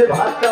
对吧？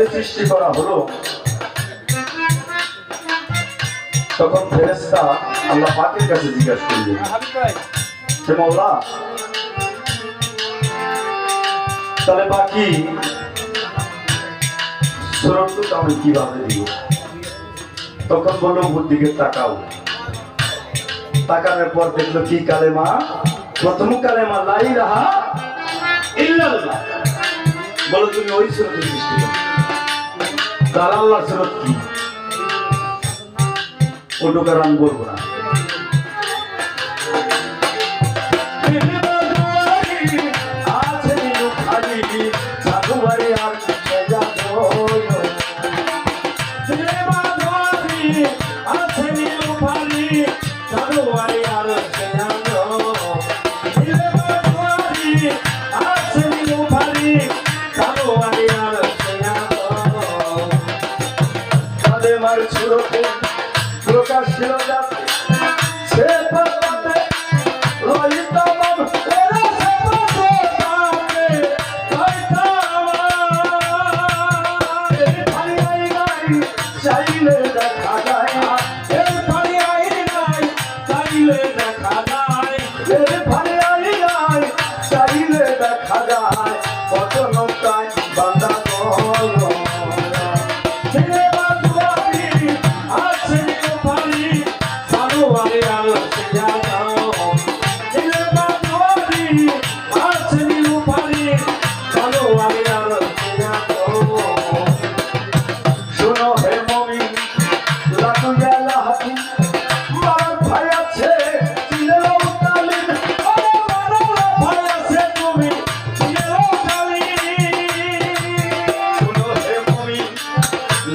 যখনকে সৃষ্টি করা হলো, তখন ফেরেস্তা আল্লাহ পাকের কাছে জিজ্ঞাসা করলেন সে মৌলা তাহলে বাকি সুরক্ষিত আমি কীভাবে দিব? তখন বলল ওর দিকে তাকাও। তাকানোর পর দেখল কি কালেমা? প্রথম কালেমা লাই রাহা ইল্লাল্লাহ। বলো, তুমি ওই সুরক্ষিত সৃষ্টি dalam lah seret, untuk orang bodoh. চাইলে দেখা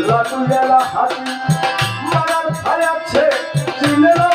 লালু গেলা হাতি মারার খায় আছে চিনেরা